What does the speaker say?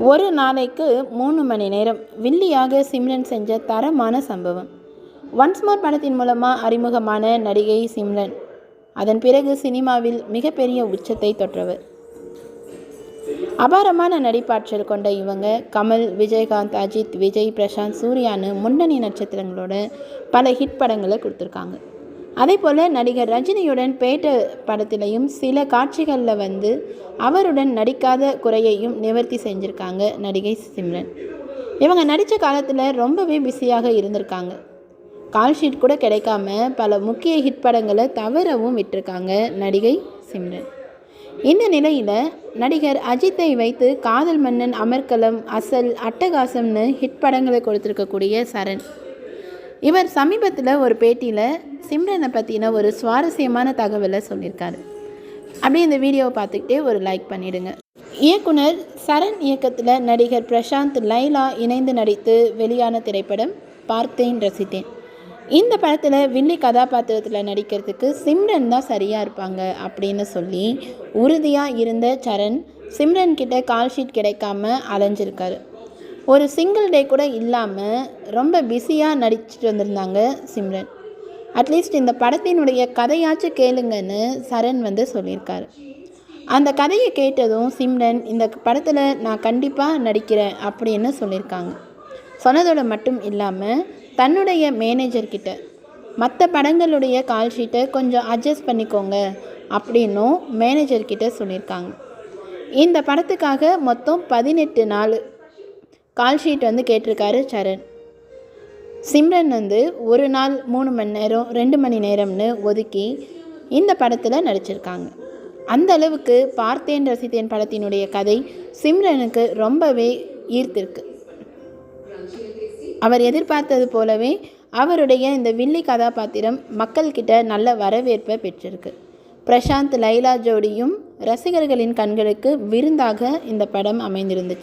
ஒரு நாளைக்கு மூணு மணி நேரம் வில்லியாக சிம்ரன் செஞ்ச தரமான சம்பவம். ஒன்ஸ் மோர் படத்தின் மூலமாக அறிமுகமான நடிகை சிம்ரன். அதன் பிறகு சினிமாவில் மிகப்பெரிய உச்சத்தை தொற்றவர் அபாரமான நடிப்பாற்றல் கொண்ட இவங்க கமல் விஜயகாந்த் அஜித் விஜய் பிரசாந்த் சூர்யான்னு முன்னணி நட்சத்திரங்களோட பல ஹிட் படங்களை கொடுத்துருக்காங்க. அதே போல் நடிகர் ரஜினியுடன் பேட்ட படத்திலையும் சில காட்சிகளில் வந்து அவருடன் நடிக்காத குறையையும் நிவர்த்தி செஞ்சுருக்காங்க நடிகை சிம்ரன். இவங்க நடித்த காலத்தில் ரொம்பவே பிஸியாக இருந்திருக்காங்க. கால் ஷீட் கூட கிடைக்காம பல முக்கிய ஹிட் படங்களை தவறவும் விட்டிருக்காங்க நடிகை சிம்ரன். இந்த நிலையில் நடிகர் அஜித்தை வைத்து காதல் மன்னன் அமர்கலம் அசல் அட்டகாசம்னு ஹிட் படங்களை கொடுத்துருக்கக்கூடிய சரண். இவர் சமீபத்தில் ஒரு பேட்டியில் சிம்ரனை பற்றின ஒரு சுவாரஸ்யமான தகவலை சொல்லியிருக்காரு. அப்படியே இந்த வீடியோவை பார்த்துக்கிட்டே ஒரு லைக் பண்ணிடுங்க. இயக்குனர் சரண் இயக்கத்தில் நடிகர் பிரசாந்த் லைலா இணைந்து நடித்து வெளியான திரைப்படம் பார்த்தேன் ரசித்தேன். இந்த படத்தில் வில்லி கதாபாத்திரத்தில் நடிக்கிறதுக்கு சிம்ரன் தான் சரியாக இருப்பாங்க அப்படின்னு சொல்லி உறுதியாக இருந்த சரண் சிம்ரன் கிட்ட கால் ஷீட் கிடைக்காம அலைஞ்சிருக்காரு. ஒரு சிங்கிள் டே கூட இல்லாமல் ரொம்ப பிஸியாக நடிச்சிட்டு வந்திருந்தாங்க சிம்ரன். அட்லீஸ்ட் இந்த படத்தினுடைய கதையாச்சும் கேளுங்கன்னு சரண் வந்து சொல்லியிருக்காரு. அந்த கதையை கேட்டதும் சிம்ரன் இந்த படத்தில் நான் கண்டிப்பாக நடிக்கிறேன் அப்படின்னு சொல்லியிருக்காங்க. சொன்னதோட மட்டும் இல்லாமல் தன்னுடைய மேனேஜர்கிட்ட மற்ற படங்களுடைய கால் ஷீட்டை கொஞ்சம் அட்ஜஸ்ட் பண்ணிக்கோங்க அப்படின்னும் மேனேஜர்கிட்ட சொல்லியிருக்காங்க. இந்த படத்துக்காக மொத்தம் பதினெட்டு நாள் கால் ஷீட் வந்து கேட்டிருக்காரு சரண். சிம்ரன் வந்து ஒரு நாள் மூணு மணி நேரம் ரெண்டு மணி நேரம்னு ஒதுக்கி இந்த படத்தில் நடிச்சிருக்காங்க. அந்த அளவுக்கு பார்த்தேன் ரசித்தேன் படத்தினுடைய கதை சிம்ரனுக்கு ரொம்பவே ஈர்த்திருக்கு. அவர் எதிர்பார்த்தது போலவே அவருடைய இந்த வில்லி கதாபாத்திரம் மக்கள்கிட்ட நல்ல வரவேற்பை பெற்றிருக்கு. பிரசாந்த் லைலா ஜோடியும் ரசிகர்களின் கண்களுக்கு விருந்தாக இந்த படம் அமைந்திருந்துச்சு.